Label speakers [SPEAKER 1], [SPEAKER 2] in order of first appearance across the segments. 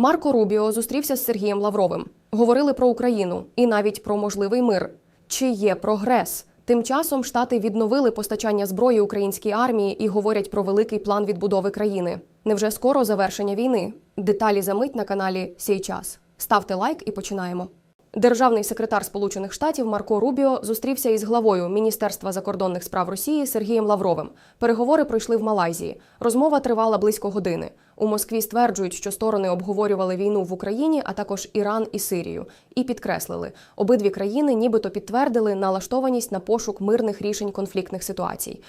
[SPEAKER 1] Марко Рубіо зустрівся з Сергієм Лавровим. Говорили про Україну і навіть про можливий мир. Чи є прогрес? Тим часом штати відновили постачання зброї українській армії і говорять про великий план відбудови країни. Невже скоро завершення війни? Деталі за мить на каналі Сій час. Ставте лайк і починаємо. Державний секретар Сполучених Штатів Марко Рубіо зустрівся із главою Міністерства закордонних справ Росії Сергієм Лавровим. Переговори пройшли в Малайзії. Розмова тривала близько години. У Москві стверджують, що сторони обговорювали війну в Україні, а також Іран і Сирію, і підкреслили, обидві країни нібито підтвердили налаштованість на пошук мирних рішень конфліктних ситуацій.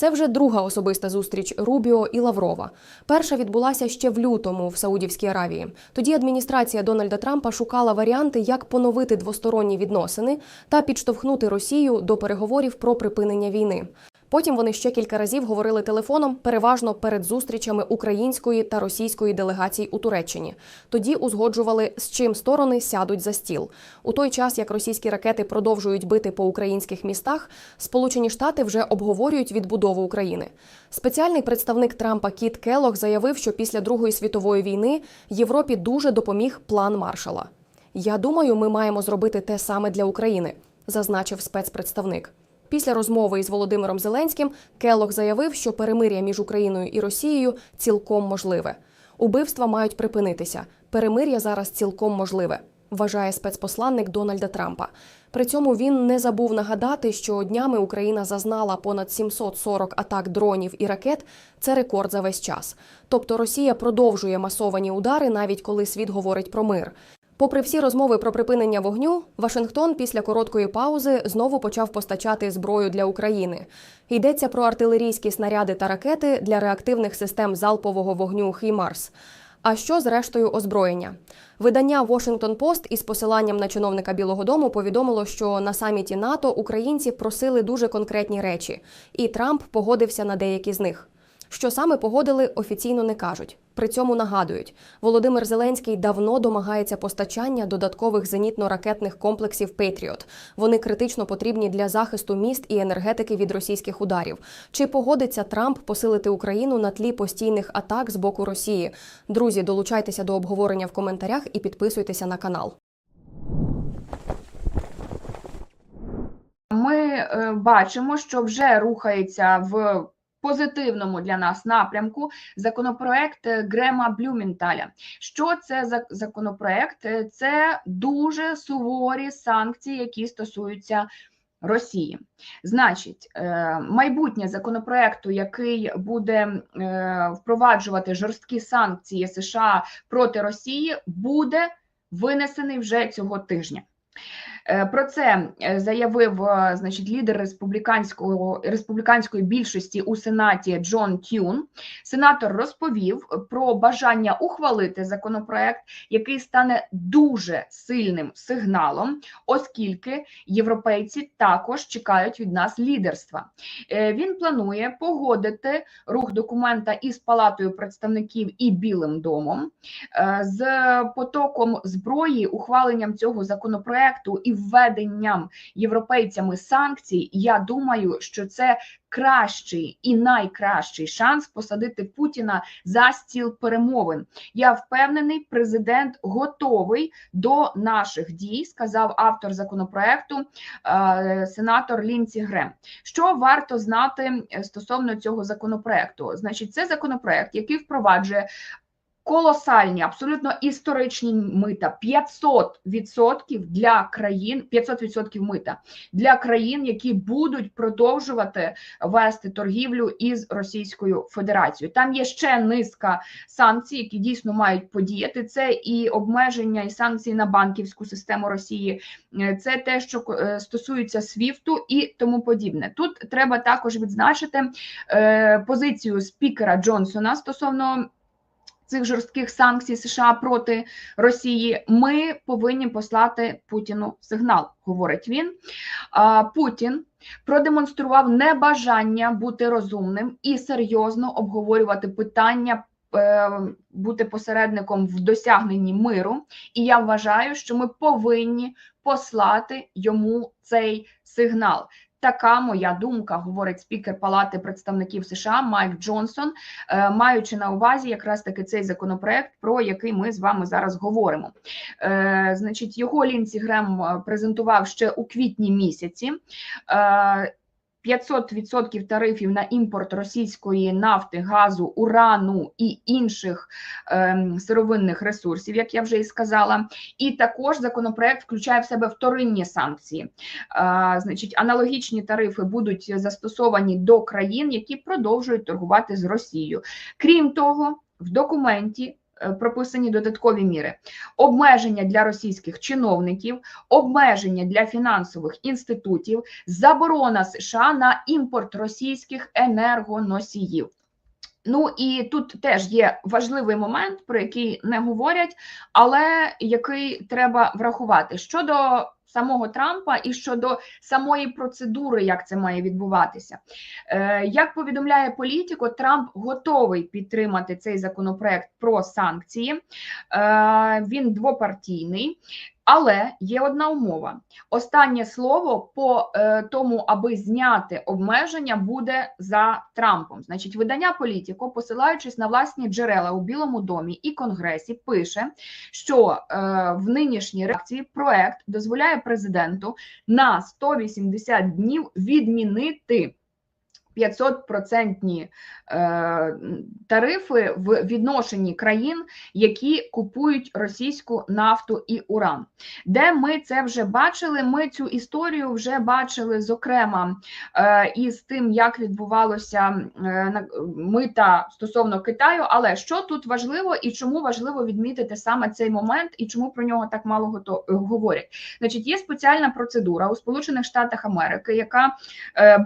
[SPEAKER 1] Це вже друга особиста зустріч Рубіо і Лаврова. Перша відбулася ще в лютому в Саудівській Аравії. Тоді адміністрація Дональда Трампа шукала варіанти, як поновити двосторонні відносини та підштовхнути Росію до переговорів про припинення війни. Потім вони ще кілька разів говорили телефоном, переважно перед зустрічами української та російської делегацій у Туреччині. Тоді узгоджували, з чим сторони сядуть за стіл. У той час, як російські ракети продовжують бити по українських містах, Сполучені Штати вже обговорюють відбудову України. Спеціальний представник Трампа Кіт Келлог заявив, що після Другої світової війни Європі дуже допоміг план Маршала. Я думаю, ми маємо зробити те саме для України, зазначив спецпредставник. Після розмови із Володимиром Зеленським Келлог заявив, що перемир'я між Україною і Росією цілком можливе. Убивства мають припинитися. Перемир'я зараз цілком можливе, вважає спецпосланник Дональда Трампа. При цьому він не забув нагадати, що днями Україна зазнала понад 740 атак дронів і ракет. Це рекорд за весь час. Тобто Росія продовжує масовані удари, навіть коли світ говорить про мир. Попри всі розмови про припинення вогню, Вашингтон після короткої паузи знову почав постачати зброю для України. Йдеться про артилерійські снаряди та ракети для реактивних систем залпового вогню «Хімарс». А що з рештою озброєння? Видання Washington Post із посиланням на чиновника Білого Дому повідомило, що на саміті НАТО українці просили дуже конкретні речі, і Трамп погодився на деякі з них. Що саме погодили, офіційно не кажуть. При цьому нагадують, Володимир Зеленський давно домагається постачання додаткових зенітно-ракетних комплексів Петріот. Вони критично потрібні для захисту міст і енергетики від російських ударів. Чи погодиться Трамп посилити Україну на тлі постійних атак з боку Росії? Друзі, долучайтеся до обговорення в коментарях і підписуйтеся на канал.
[SPEAKER 2] Ми е, бачимо, що вже рухається в позитивному для нас напрямку законопроект е, Грема Блюменталя. Що це за законопроект? Е, Це дуже суворі санкції, які стосуються Росії. Значить, е, майбутнє законопроекту, який буде впроваджувати жорсткі санкції США проти Росії, буде винесений вже цього тижня. Е, Про це е, заявив е, значить, лідер республіканського республіканської більшості у Сенаті Джон Тюн. Сенатор розповів про бажання ухвалити законопроект, який стане дуже сильним сигналом, оскільки європейці також чекають від нас лідерства. Він планує погодити рух документа із Палатою представників і Білим домом з потоком зброї, ухваленням цього законопроекту і введенням європейцями санкцій. Я думаю, що це кращий і найкращий шанс посадити Путіна за стіл перемовин. Я впевнений, президент готовий до наших дій, сказав автор законопроекту е, сенатор Лінці Грем. Що варто знати е, стосовно цього законопроекту? Значить, це законопроект, який впроваджує. Колосальні, абсолютно історичні мита 500% для країн, 500% мита для країн, які будуть продовжувати вести торгівлю із Російською Федерацією. Там є ще низка санкцій, які дійсно мають подіяти. Це і обмеження, і санкції на банківську систему Росії, це те, що е, стосується СВІФТу і тому подібне. Тут треба також відзначити е, позицію спікера Джонсона стосовно. Цих жорстких санкцій США проти Росії ми повинні послати Путіну сигнал, говорить він. Путін продемонстрував небажання бути розумним і серйозно обговорювати питання. е, Бути посередником в досягненні миру, і я вважаю, що ми повинні послати йому цей сигнал. Така моя думка, говорить спікер Палати представників США Майк Джонсон, е, маючи на увазі якраз таки цей законопроект, про який ми з вами зараз говоримо. Е, Значить, його Лінсі Грем е, презентував ще у квітні місяці. Е, 500% тарифів на імпорт російської нафти, газу, урану і інших ем, сировинних ресурсів, як я вже і сказала. І також законопроект включає в себе вторинні санкції. А, значить, аналогічні тарифи будуть застосовані до країн, які продовжують торгувати з Росією. Крім того, в документі. Е, Прописані додаткові міри, обмеження для російських чиновників, обмеження для фінансових інститутів, заборона США на імпорт російських енергоносіїв. Ну і тут теж є важливий момент, про який не говорять, але який треба врахувати щодо самого Трампа і щодо самої процедури, як це має відбуватися. Е, Як повідомляє політико, Трамп готовий підтримати цей законопроект про санкції. Е, Він двопартійний. Але є одна умова: останнє слово по е, тому, аби зняти обмеження, буде за Трампом. Значить, видання Політіко, посилаючись на власні джерела у Білому домі і Конгресі, пише, що е, в нинішній реакції проект дозволяє президенту на 180 днів відмінити 500% е, тарифи в відношенні країн, які купують російську нафту і уран. Де ми це вже бачили? Ми цю історію вже бачили, зокрема, е, із тим, як відбувалося е, мита стосовно Китаю. Але що тут важливо і чому важливо відмітити саме цей момент, і чому про нього так мало говорять? Значить, є спеціальна процедура у Сполучених Штатах Америки, яка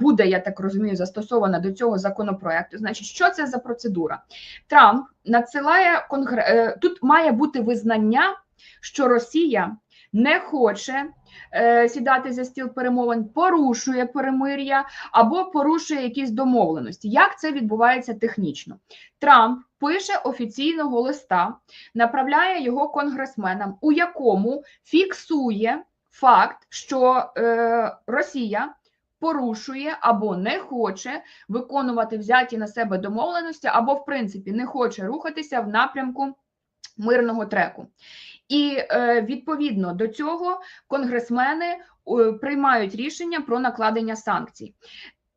[SPEAKER 2] буде, я так розумію, застосована до цього законопроекту. Значить, що це за процедура? Трамп надсилає конгре... е, тут має бути визнання, що Росія не хоче е, сідати за стіл перемовин, порушує перемир'я або порушує якісь домовленості. Як це відбувається технічно? Трамп пише офіційного листа, направляє його конгресменам, у якому фіксує факт, що е, Росія порушує або не хоче виконувати взяті на себе домовленості, або, в принципі, не хоче рухатися в напрямку мирного треку. І е, відповідно до цього конгресмени е, приймають рішення про накладення санкцій.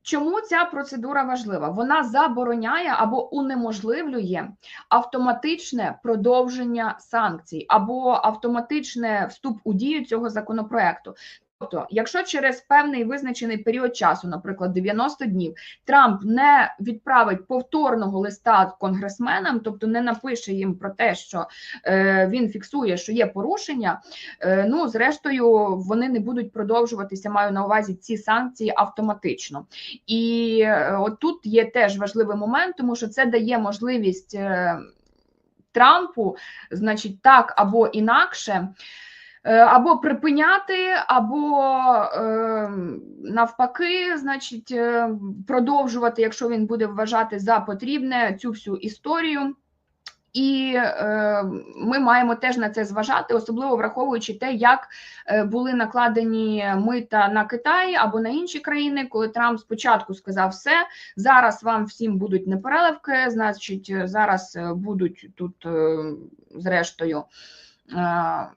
[SPEAKER 2] Чому ця процедура важлива? Вона забороняє або унеможливлює автоматичне продовження санкцій або автоматичне вступ у дію цього законопроекту. Тобто, якщо через певний визначений період часу, наприклад, 90 днів, Трамп не відправить повторного листа конгресменам, тобто не напише їм про те, що е, він фіксує, що є порушення, е, ну зрештою вони не будуть продовжуватися. Маю на увазі ці санкції автоматично. І е, от тут є теж важливий момент, тому що це дає можливість Трампу, значить, так або інакше. Е, Або припиняти, або е, навпаки, значить, е, продовжувати, якщо він буде вважати за потрібне цю всю історію. І е, ми маємо теж на це зважати, особливо враховуючи те, як е, були накладені мита на Китай або на інші країни, коли Трамп спочатку сказав все, зараз вам всім будуть непереливки, значить, зараз будуть тут, е, зрештою, е,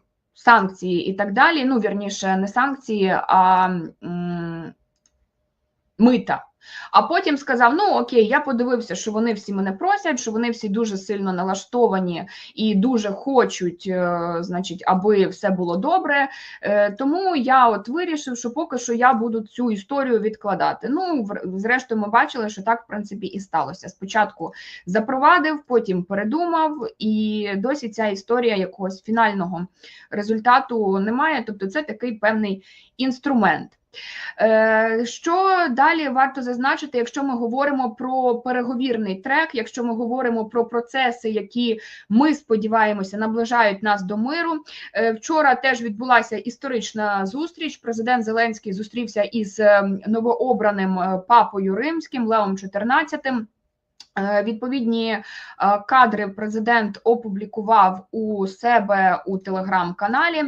[SPEAKER 2] санкції і так далі. Ну, вірніше, не санкції, а м, мита. А потім сказав: ну окей, я подивився, що вони всі мене просять, що вони всі дуже сильно налаштовані і дуже хочуть, е, значить, аби все було добре. Е, Тому я от вирішив, що поки що я буду цю історію відкладати. Ну, зрештою, ми бачили, що так в принципі і сталося. Спочатку запровадив, потім передумав, і досі ця історія якогось фінального результату немає. Тобто, це такий певний інструмент. Е, що далі варто зазначити, якщо ми говоримо про переговірний трек, якщо ми говоримо про процеси, які ми сподіваємося наближають нас до миру? Е, вчора теж відбулася історична зустріч. Президент Зеленський зустрівся із ем, новообраним е, папою римським Леом 14. Відповідні е, кадри президент опублікував у себе у телеграм-каналі.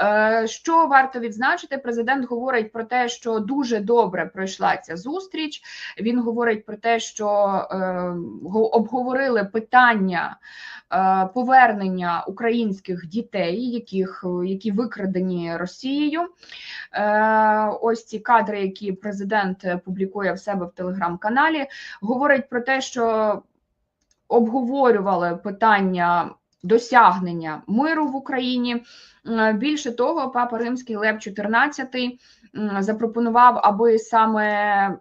[SPEAKER 2] Е, Що варто відзначити, президент говорить про те, що дуже добре пройшла ця зустріч. Він говорить про те, що е, го- обговорили питання е, повернення українських дітей, яких які викрадені Росією. Е, Ось ці кадри, які президент е, публікує в себе в телеграм-каналі, говорить про те, що обговорювали питання досягнення миру в Україні. Е, Більше того, папа Римський Лев XIV м, запропонував, аби саме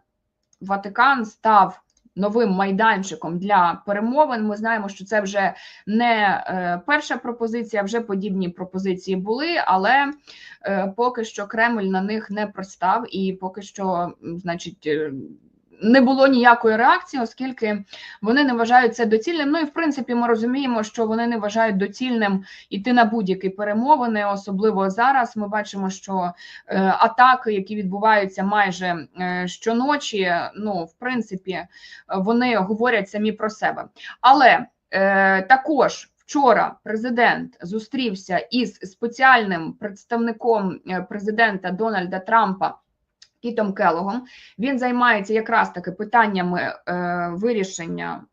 [SPEAKER 2] Ватикан став новим майданчиком для перемовин. Ми знаємо, що це вже не е, перша пропозиція, вже подібні пропозиції були, але е, поки що Кремль на них не пристав, і поки що, значить. Не було ніякої реакції, оскільки вони не вважають це доцільним. Ну і в принципі, ми розуміємо, що вони не вважають доцільним іти на будь-які перемовини, особливо зараз. Ми бачимо, що е, атаки, які відбуваються майже е, щоночі, ну в принципі, вони говорять самі про себе. Але е, також вчора президент зустрівся із спеціальним представником е, президента Дональда Трампа. Кітом Келогом. Він займається якраз таки питаннями е, вирішення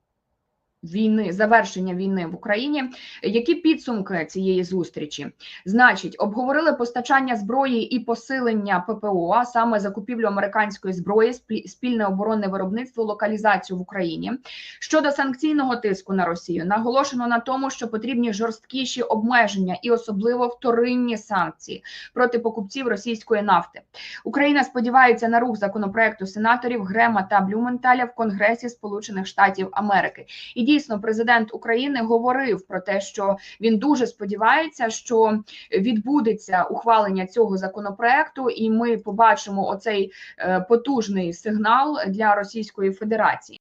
[SPEAKER 2] війни, завершення війни в Україні. Які підсумки цієї зустрічі? Значить, обговорили постачання зброї і посилення ППО, а саме закупівлю американської зброї, спільне оборонне виробництво, локалізацію в Україні. Щодо санкційного тиску на Росію, наголошено на тому, що потрібні жорсткіші обмеження і особливо вторинні санкції проти покупців російської нафти. Україна сподівається на рух законопроекту сенаторів Грема та Блюменталя в Конгресі Сполучених Штатів Америки. І дійсно, президент України говорив про те, що він дуже сподівається, що відбудеться ухвалення цього законопроекту, і ми побачимо оцей е, потужний сигнал для Російської Федерації.